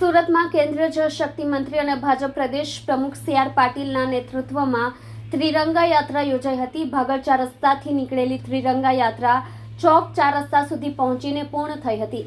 સુરતમાં કેન્દ્રીય જળશક્તિ મંત્રી અને ભાજપ પ્રદેશ પ્રમુખ સી આર પાટીલના નેતૃત્વમાં ત્રિરંગા યાત્રા યોજાઈ હતી. ભાગળ ચાર રસ્તાથી નીકળેલી ત્રિરંગા યાત્રા ચોક ચાર રસ્તા સુધી પહોંચીને પૂર્ણ થઈ હતી.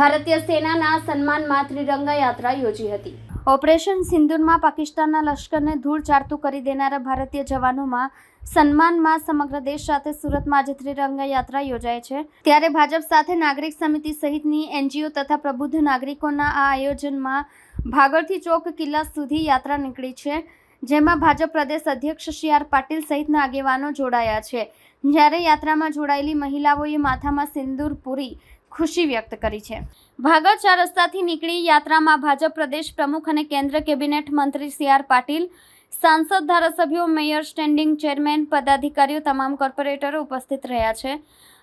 ભારતીય સેનાના સન્માનમાં ત્રિરંગા યાત્રા યોજી હતી. ઓપરેશન સિંદુરમાં પાકિસ્તાનના લશ્કરને ધૂળ ચારતું કરી દેનારા ભારતીય જવાનોમાં સન્માનમાં સમગ્ર દેશ સાથે સુરતમાં આજે ત્રિરંગા યાત્રા યોજાય છે. ત્યારે ભાજપ સાથે નાગરિક સમિતિ સહિતની એનજીઓ તથા પ્રબુદ્ધ નાગરિકોના આ આયોજનમાં ભાગળથી ચોક કિલ્લા સુધી યાત્રા નીકળી છે, જેમાં ભાજપ પ્રદેશ અધ્યક્ષ સી આર પાટીલ સહિતના આગેવાનો જોડાયા છે. જ્યારે યાત્રામાં જોડાયેલી મહિલાઓએ માથામાં સિંદૂર પૂરી ખુશી વ્યક્ત કરી છે. ભાગળ ચાર રસ્તાથી નીકળી યાત્રામાં ભાજપ પ્રદેશ પ્રમુખ અને કેન્દ્ર કેબિનેટ મંત્રી સી આર પાટીલ, સાંસદ ધારાસભ્યો મેયર સ્ટેન્ડિંગ ચેરમેન પદાધિકારીઓ તમામ કોર્પોરેટરો ઉપસ્થિત રહ્યા છે.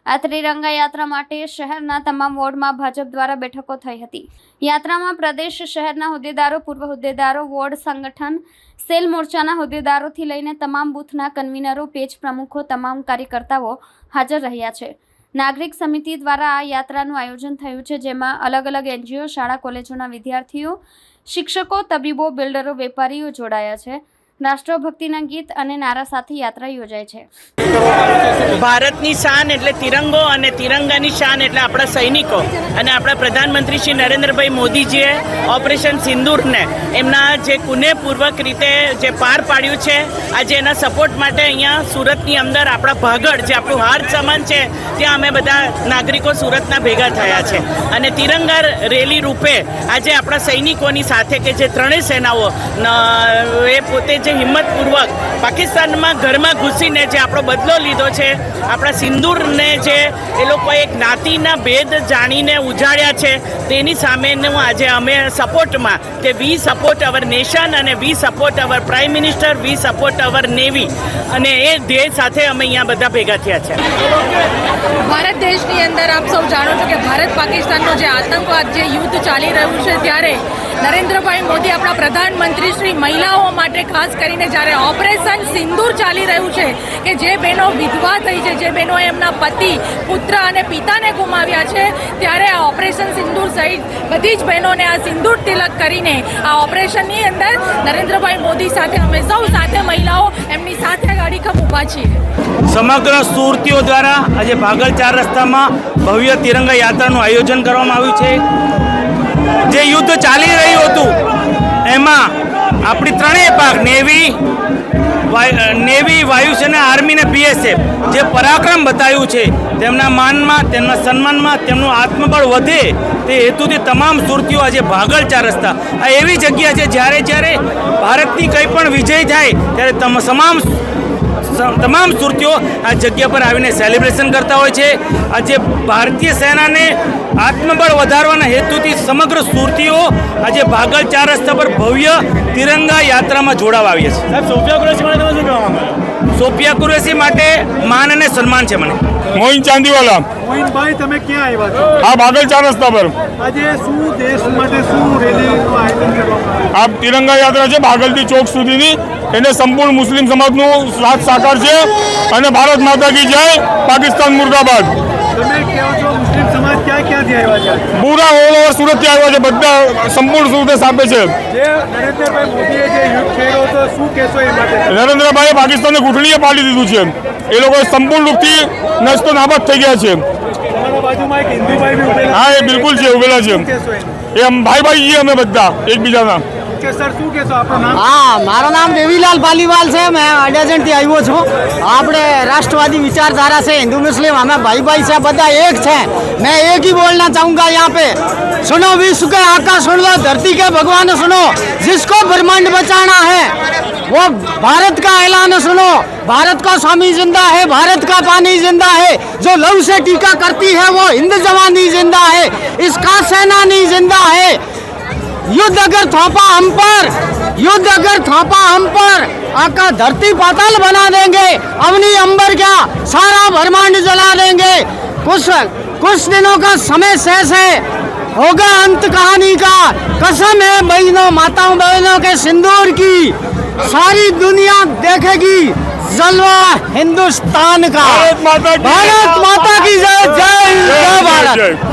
આ ત્રિરંગા યાત્રા માટે શહેરના તમામ વોર્ડમાં ભાજપ દ્વારા બેઠકો થઈ હતી. યાત્રામાં પ્રદેશ શહેરના હોદ્દેદારો, પૂર્વ હોદ્દેદારો, વોર્ડ સંગઠન, સેલ મોરચાના હોદ્દેદારોથી લઈને તમામ બૂથના કન્વીનરો, પેજ પ્રમુખો, તમામ કાર્યકર્તાઓ હાજર રહ્યા છે. નાગરિક સમિતિ દ્વારા આ યાત્રાનું આયોજન થયું છે, જેમાં અલગ અલગ એનજીઓ, શાળા, કોલેજોના વિદ્યાર્થીઓ, શિક્ષકો, તબીબો, બિલ્ડરો, વેપારીઓ જોડાયા છે. રાષ્ટ્રભક્તિના ગીત અને નારા સાથે યાત્રા યોજાય છે. ભારતની શાન એટલે તિરંગો અને તિરંગાની શાન એટલે આપણા સૈનિકો. અને આપણા પ્રધાનમંત્રી શ્રી નરેન્દ્રભાઈ મોદીજીએ ઓપરેશન સિંદૂરને એમના જે કુનેપૂર્વક રીતે જે પાર પાડ્યું છે, આજે એના સપોર્ટ માટે અહીંયા સુરતની અંદર આપણા ભાગળ જે આપણું હાર સમાન છે, ત્યાં અમે બધા નાગરિકો સુરતના ભેગા થયા છે. અને તિરંગા રેલી રૂપે આજે આપણા સૈનિકોની સાથે કે જે ત્રણેય સેનાઓ એ પોતે જે હિંમતપૂર્વક પાકિસ્તાનમાં ઘરમાં ઘૂસીને જે આપણો બદલો લીધો છે, આપણા સિંદૂરને જે એ લોકોએ જ્ઞાતિના ભેદ જાણીને ઉજાડ્યા છે, તેની સામેનું આજે અમે સપોર્ટમાં કે વી સપોર્ટ અવર નેશન અને we support our prime minister, we support our navy. અને એ ધ્યેય સાથે અમે અહીંયા બધા ભેગા થયા છે. ભારત દેશની અંદર આપ સૌ જાણો છો કે ભારત પાકિસ્તાનનો જે આતંકવાદ, જે યુદ્ધ ચાલી રહ્યું છે ત્યારે નરેન્દ્રભાઈ મોદી આપણા પ્રધાનમંત્રી શ્રી મહિલાઓ માટે ખાસ કરીને જ્યારે ઓપરેશન સિંદૂર ચાલી રહ્યું છે કે જે બહેનો વિધવા થઈ છે, જે બહેનો એમના પતિ, પુત્ર અને પિતાને ગુમાવ્યા છે, ત્યારે આ ઓપરેશન સિંદૂર સહિત બધી જ બહેનોને આ સિંદૂર તિલક કરીને આ ઓપરેશનની અંદર નરેન્દ્રભાઈ મોદી સાથે અમે સૌ સાથે મહિલાઓ એમની સાથે ગાડીખમ ઊભા છીએ. સમગ્ર સુરતીઓ દ્વારા આજે ભાગળ ચાર રસ્તામાં ભવ્ય તિરંગા યાત્રાનું આયોજન કરવામાં આવ્યું છે. જે યુદ્ધ ચાલી રહ્યું હતું, એમાં આપણી ત્રણેય પાક નેવી નેવી વાયુસેના આર્મી અને બીએસએફ જે પરાક્રમ બતાવ્યું છે, તેમના માનમાં, તેમના સન્માનમાં, તેમનું આત્મબળ વધે તે હેતુથી તમામ સુરતીઓ આજે ભાગળ ચાર રસ્તા. આ એવી જગ્યા છે, જ્યારે જ્યારે ભારતની કંઈ પણ વિજય થાય, ત્યારે તમ, તમામ તમામ સુરતીઓ આ જગ્યા પર આવીને સેલિબ્રેશન કરતા હોય છે. આજે ભારતીય સેનાને આત્મબળ વધારવાના હેતુથી સમગ્ર સુરતીઓ આજે ભાગલ ચાર રસ્તા પર ભવ્ય તિરંગા યાત્રામાં જોડાવા આવ્યા છે સોફિયા કુરેશી માટે સોફિયા કુરેશી માટે માન અને સન્માન છે મને. મોહિન ચાંદીવાલા. મોહિનભાઈ તમે ક્યાં આવ્યા છો? આ બાગલ ચાર રસ્તા પર. આજે શું દેશ માટે શું રેલીનું આયોજન કરવામાં આ તિરંગા યાત્રા છે બાગલથી ચોક સુધીની. એને સંપૂર્ણ મુસ્લિમ સમાજનું સાથ સાકાર છે અને ભારત માતા કી જય પાકિસ્તાન મુર્દાબાદ. તમે કહો છો? મુસ્લિમ સમાજ ક્યાં ક્યાંથી આવ્યા છે? પૂરા ઓવર સુરતથી આવ્યા છે બધા સંપૂર્ણ સુરત સાંભે છે. નરેન્દ્રભાઈએ પાકિસ્તાનને ઘૂંટણીએ પાડી દીધું છે. એ લોકો સંપૂર્ણ રૂપથી નસ્તો નાબાદ થઈ ગયા છે. હા એ બિલકુલ છે ઉભેલા છે. એમ? એ ભાઈ ભાઈ છીએ અમે બધા એકબીજાના. કે नाम શું કહેશો से मैं હા, મારું નામ દેવીલાલ પાલીવાલ છે. મેં અડેજન્ટથી આવ્યો છું. આપણે રાષ્ટ્રવાદી વિચારધારા मैं एक ही बोलना चाहूँगा यहाँ पे सुनो विश्व के आका सुन लो धरती के भगवान सुनो जिसको ब्रह्मांड बचाना है वो भारत का ऐलान सुनो भारत का स्वामी ज़िंदा है भारत का पानी ज़िंदा है जो लव से टीका करती है वो हिंद जवानी ज़िंदा है इसका सेना नहीं ज़िंदा है युद्ध अगर थोपा हम पर युद्ध अगर थोपा हम पर आका धरती पाताल बना देंगे अवनी अंबर क्या सारा ब्रह्मांड जला देंगे। कुछ कुछ दिनों का समय शेष है होगा अंत कहानी का। कसम है बहनों माताओं बहनों के सिंदूर की सारी दुनिया देखेगी जलवा हिंदुस्तान का। भारत माता की जय। जय जय भारत।